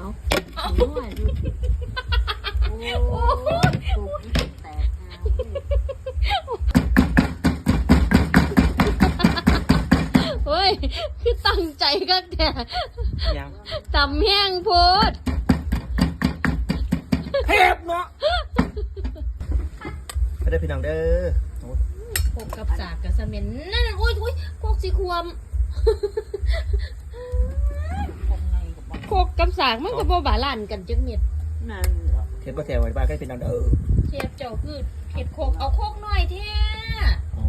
เอาหัวดูโอ้ถูกแตกหาเฮ้ย คือตั้งใจก็แต่ยังตำแห้งโพดเทปเนาะไปได้พี่น้องเด้อโอ้ยโคกกับสากกับเสม็นนั่นน่ะโอ้ยโอ้ยโคกสีควม โคกกับสากมันก็บ่บาลานซ์กันจังเม็ดนั่นเหรอเทปก็แถวไว้บ้านก็ได้พี่น้องเด้อเทียบเจ้าคือเห็ดโคกเอาโคกหน่อยแท้เอา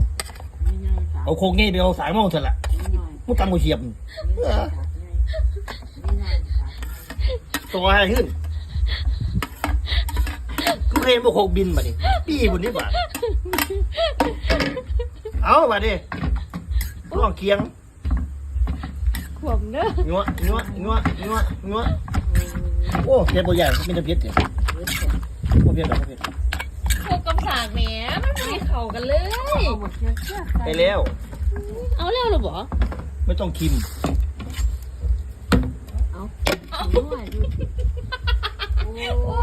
ไม่ง่ายสาวเอาโคงงี้ไปเอาสายมองเถอะละไม่ง่ายมุกกำมือเฉียบไม่ง่ายไม่ง่ายสาวตัวอะไรขึ้นกูเห็นพวกโคกบินมาดิปี้บนนี้บ่าเอามาดิร่องเคียง ขวมเด้องัวงัวงัวงัวงัวโอ้เพียบตัวใหญ่ไม่จะเพียบเดี๋ยวโอ้เพียบแบบเพียบโคกกับสากแหมมันไม่เข้ากันเลยเอาหมดเชือกเชือกไปแล้ว เอาแล้วเหรอบ่ไม่ต้องคิมเอาหัวดูโอ้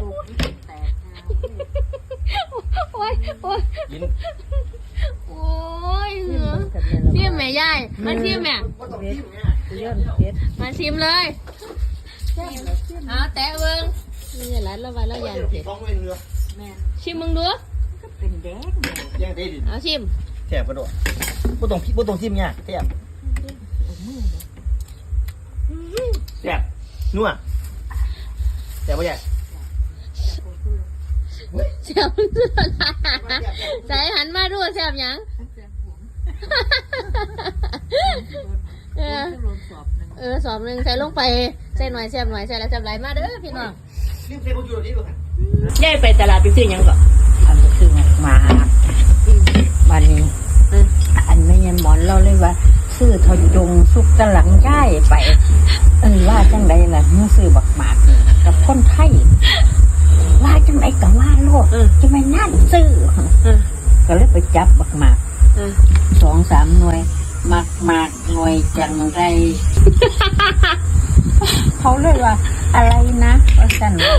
ถูกแตกหาโอ้ยโอ้ยยิน โอ้ยเหรอชิม แม่ยายมาชิมแม่ไม่ต้องคิมเนี่ยเลื่อนเพชรมาชิมเลยเอาแตะเบิ้งนี่ร้านละวันละยันเผ็ดท้องไม่เรือแม่นชิมมึงดูก็เป็นแดงเลยแย่งเตดินเอาชิมแถบกระโดดไม่ต้องพี่ไม่ต้องคิมเนี่ยแถบเอามือเลยแถบนัวแถบว่าใหญ่เสียบสุดใส่หันมาดูเสียบหยัง เออ โดนสอบหนึ่งเออสอบหนึ่งใส่ลงไปใส่หน่อยเสียบหน่อยใส่แล้วเสียบไหลมาเด้อพี่น้องรีบเทกูอยู่ตรงนี้ก่อนยายไปตลาดไปซื้อหยังก่อนอันนี้คือหมาวันนี้อันไม่ยันหมอนเราเลยว่า ซื้อทอจงสุกตะหลังย่ายไป เออว่าจังใดล่ะเมื่อซื้อบักหมากนี่กับคนไทย ว่าจังใดก็ว่าโลดจะไม่น่าซื้อเออก็เลยไปจับบักหมาก เออ สองสามหน่วยหมากหมากหน่วยจังไร เขาเลยว่า อะไรนะว่าสันว่า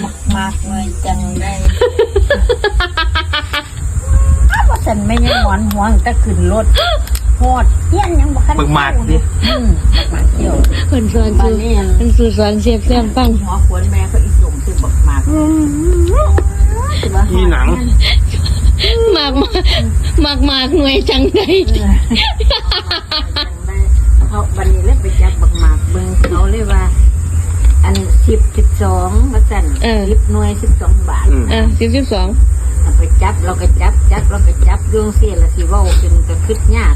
หมากหมากหน่วยจังไรว่าสันไม่ยังหวานหวงแต่ขึ้นรถโหดเยี่ยนยังบ่คันมึงมากดิอืมบักหมากเที่ยวเพิ่นสอนบ้าซื้นอนี้เพิ่นซื้อสอนเสียบเสียบฟังหัวขวนแม่ก็อีสมซื้อบักหมากมีหนังห มากหมากหมากหมากหน่วยจังไดเขาบันนี้เลยไปจับบักหมากเบิ่งเขาเลยว่า อันสิบสิบสองมาสั่นสิบหน่วยสิบสองบาทอะสิบสิบสองเอาไปจับเราก็จับจับเราก็จับดวงเสียละสิเว่าเป็นก็คืดยาก